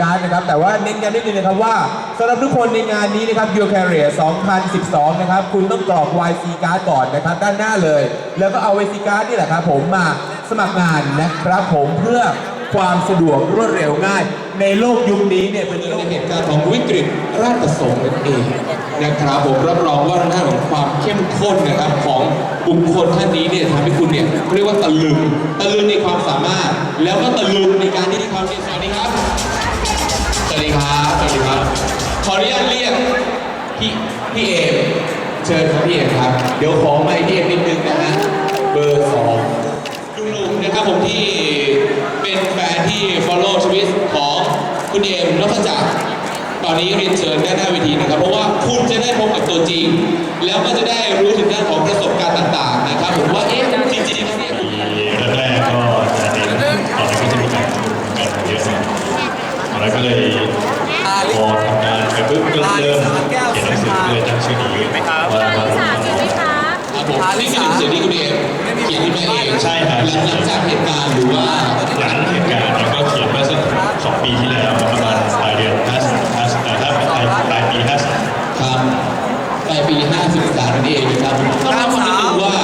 Card นะครับ แต่ว่าเน้นย้ำนิดนึงนะครับว่าสำหรับทุกคนในงานนี้นะครับ Your Career 2012 นะครับ คุณต้องกรอก YC Card ก่อนนะครับ ด้านหน้าเลย แล้วก็เอา YC Card นี่แหละครับผมมาสมัครงานนะครับผมเพื่อความสะดวกรวดเร็วง่าย ในโลกยุคนี้เนี่ยเป็นโลกในเหตุการณ์ของวิกฤตราชประสงค์นั่นเองนะครับผมรับรองว่าหน้านของความเข้มข้นนะครับของบุคคลท่านนี้เนี่ยทำให้คุณเนี่ยเรียกว่าตะลึงตะลึงในความสามารถ แล้วก็ตะลึงในการที่ได้ความเรียนสวัสดีครับ ดีครับ สวัสดีครับ ขออนุญาตเรียกพี่พี่เอมเชิญครับพี่เอมครับ เดี๋ยวขอไมค์พี่เอมนิดนึงนะฮะ เบอร์สองหนุ่มๆนะครับผมที่เป็นแฟนที่ follow ชีวิตของคุณเอมแล้วก็จากตอนนี้เรียนเชิญด้านหน้าเวทีนะครับ เพราะว่าคุณจะได้พบกับตัวจริง แล้วก็จะได้รู้ถึงด้านของประสบการณ์ต่างๆนะครับผมว่าเอ๊ะจริงๆแล้วเนี่ย ปีแรกๆก็จะเน้นตอนนั้นก็จะมีการการเยอะตอนนั้นก็เลยำงานไปปุ๊บก็เริ่มเขียนหนังสือเลยตั้งชื่อนี้ว่าการศึกษาจริงไหมคะผมนี่คือหนังสือที่คุณเอมเขียนขึ้นมาเองใช่ครับหลังจากเหตุการณ์หรือว่าหลังเหตุการณ์แล้วก็เขียนเมื่อสักสองปีที่แล้วประมาณปลายเดือนห้าสิบห้าสิบถ้าเป็นปลายปลายปีห้าสิบครับปลายปี53นั่นเองครับต้องเล่าความนิดนึงว่า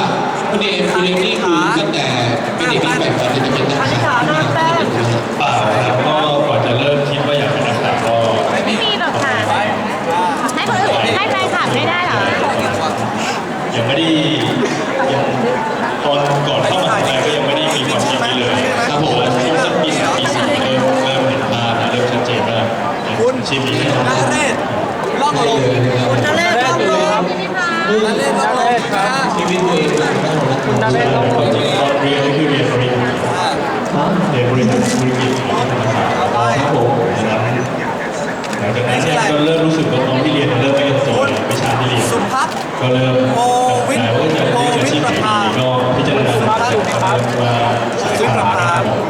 คุณเอมคุณเอมนี่คือตั้งแต่เป็นเด็กที่ใฝ่ฝันจะเป็นนักข่าวเปล่าครับ ครับผมนะครับหลังจากนั้นเนี่ยก็เริ่มรู้สึกว่าตอนที่เรียนเริ่มไม่ลงตับวิชาที่เรียนสุพัฒน์ก็เริ่มโควิดแต่ว่าจะเรียนอาชีพไหนก็พิจารณาว่าสายตาครับผม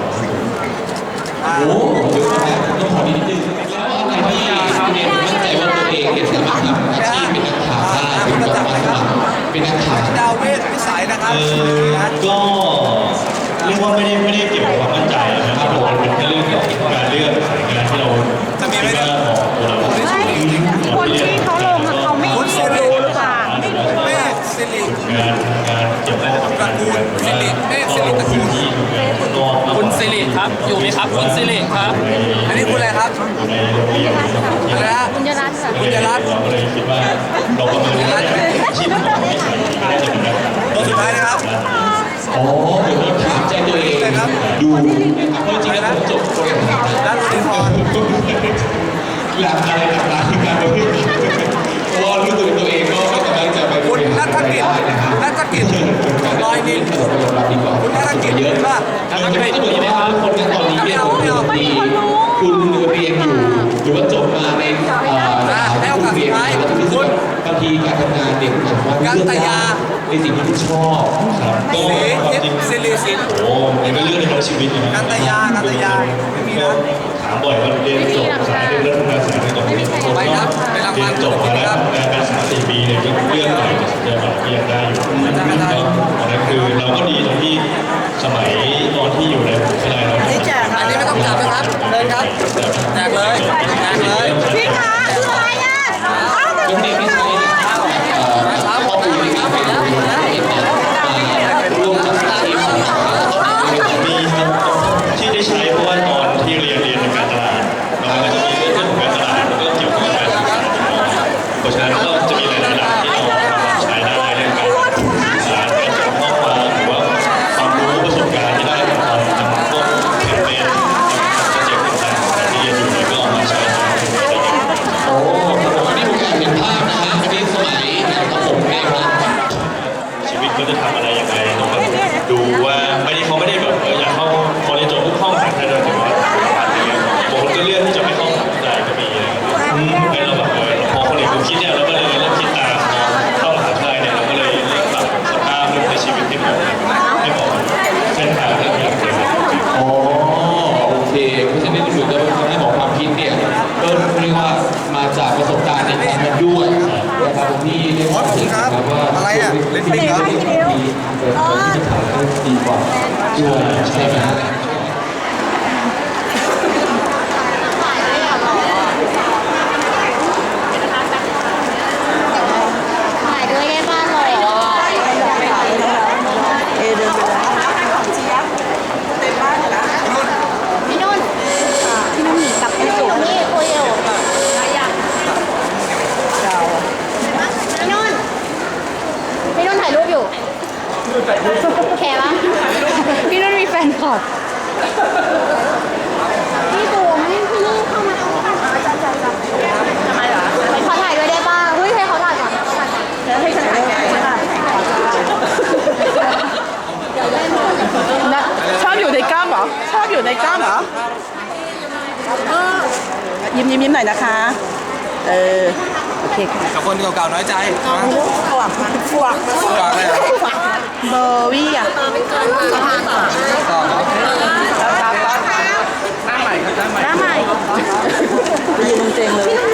โอ้โหต้องขอนิดนึงแล้วอะไรที่คุณเอมมั่นใจว่าตัวเองเนี่ยสามารถทำอาชีพเป็นนักข่าวได้ถึงกับมาสมัครเป็นนักข่าวดาวเวทวิสัยนะครับ อยู่ไหมครับคุณสิริครับ อันนี้คุณอะไรครับในโรงเรียนอะไรนะคุณจะรัตน์ค่ะคุณจะรัตน์เราก็เลยคิดว่าเราประเมินว่าอาชีพของเราไม่ใช่ไม่ได้จะเป็นนักตัวสุดท้ายนะครับอ๋อเดี๋ยวผมถามใจตัวเองดูนะครับเพราะจริงๆแล้วผมจบโปรแกรมทางด้านบริพรหลักอะไรต่างๆการประพฤติเพราะว่ารู้ตัวตัวเองก็ไม่กำลังจะไปบคุณริหานัรทกิจได้นะครับนัทกิจลอยนินประสบการณ์ดีกว่าคุณนัทกิจเยอะว่ามันจะไม่ต้องบอกว่าทุกคนในตอนนี้เนี่ยผ มีคุณเรียนอยู่หรือว่าจบมาในเอ่อสถาบันที่คุณเรียนแล้วที่สุดบางทีการทำงานเนี่ยผมว่าเลือกได้ในสิ่งที่คุณชอบครับก็สิความจริงสิริสินโอ้มันก็เรื่องในของชีวิตนะกันตยากันตยาไม่มีนะถามบ่อยว่าเรียนจบสายเรียนเรื่องทำงานสายในตรงนี้ผมก็ไปครับเรียนจบมาแล้วทำงานเป็นสามสี่ปีเนี่ยก็เรื่องอะไรจะจะแบบก็ยังได้อยู่ก็อันนั้นคือเราก็ดีตรงที่สมัย ประสบการณ์ในการทำด้วยนะครับผมที่ได้บอกถึงนะครับว่าอะไรอะเล่นปิงเหรอที่ดีที่จะทำได้ดีกว่าด้วยใช่ไหม แขวะพี่นุ่นมีแฟนคลับพี่ตู่ไม่พี่เข้ามาเอาไปจัดจัดจัดทำไมเหรอขอถ่ายด้วยได้ป่ะเฮ้ยให้เขาถ่ายก่อนถ่ายก่อนแล้วให้ฉันถ่ายไหชอบอยู่ในกล้ามเหรอ ชอบอยู่ในกล้ามเหรอยิ้มยิ้มยิ้มหน่อยนะคะ เออ โอเคค่ะกับคนเก่าๆน้อยใจนะ ฝากฝากฝางเลยเหรอ บอร์วี่อะต่อเนาะหน้าใหม่ครับหน้าใหม่หน้าใหม่ยืนตรงเลย